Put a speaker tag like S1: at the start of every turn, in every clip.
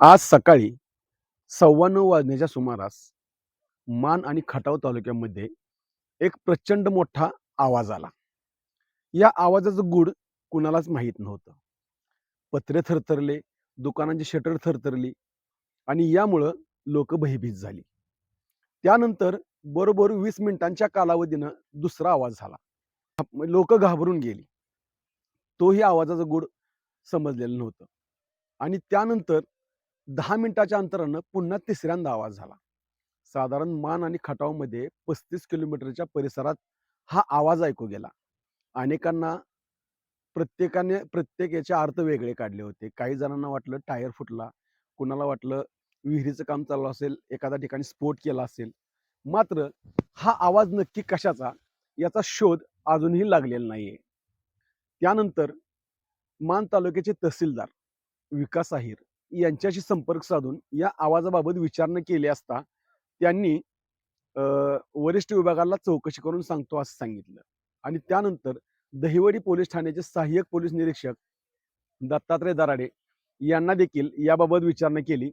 S1: आज सकाळी सव्वा नऊ वाजण्याच्या सुमारास मान आणि खटाव तालुक्यामध्ये एक प्रचंड मोठा आवाज आला. या आवाजाचं गूढ कुणालाच माहीत नव्हतं. पत्रे थरथरले दुकानांची शटर थरथरली आणि यामुळं लोक भयभीत झाली. त्यानंतर बरोबर वीस मिनिटांच्या कालावधीनं दुसरा आवाज झाला. लोक घाबरून गेली. तोही आवाजाचं गूढ समजलेलं नव्हतं. आणि त्यानंतर दहा मिनिटाच्या अंतरानं पुन्हा तिसऱ्यांदा आवाज झाला. साधारण मान आणि खटावमध्ये पस्तीस किलोमीटरच्या परिसरात हा आवाज ऐकू गेला. अनेकांना प्रत्येकाने प्रत्येक याचे अर्थ वेगळे काढले होते. काही जणांना वाटलं टायर फुटला कुणाला वाटलं विहिरीचं काम चालू असेल एखाद्या ठिकाणी स्फोट केला असेल. मात्र हा आवाज नक्की कशाचा याचा शोध अजूनही लागलेला नाहीये. त्यानंतर मान तालुक्याचे तहसीलदार विकास आहिर यांच्याशी संपर्क साधून या आवाजाबाबत विचारणा केली असता त्यांनी अं, वरिष्ठ विभागाला चौकशी करून सांगतो असं सांगितलं. आणि त्यानंतर दहिवडी पोलीस ठाण्याचे सहाय्यक पोलीस निरीक्षक दत्तात्रय दराडे यांना देखील याबाबत विचारणा केली.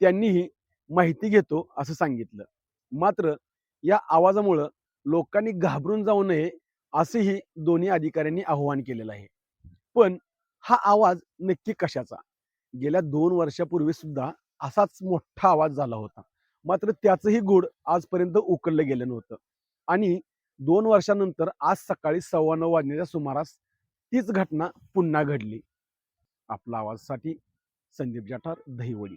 S1: त्यांनीही माहिती घेतो असं सांगितलं. मात्र या आवाजामुळं लोकांनी घाबरून जाऊ नये असेही दोन्ही अधिकाऱ्यांनी आव्हान केलेलं आहे. पण हा आवाज नक्की कशाचा? गेल्या दोन वर्षापूर्वी सुद्धा असाच मोठा आवाज झाला होता. मात्र त्याचंही गूढ आजपर्यंत उकललं गेलं नव्हतं. आणि दोन वर्षानंतर आज सकाळी सव्वा नऊ वाजण्याच्या सुमारास तीच घटना पुन्हा घडली. आपला आवाजसाठी संदीप जाठार दहिवडी.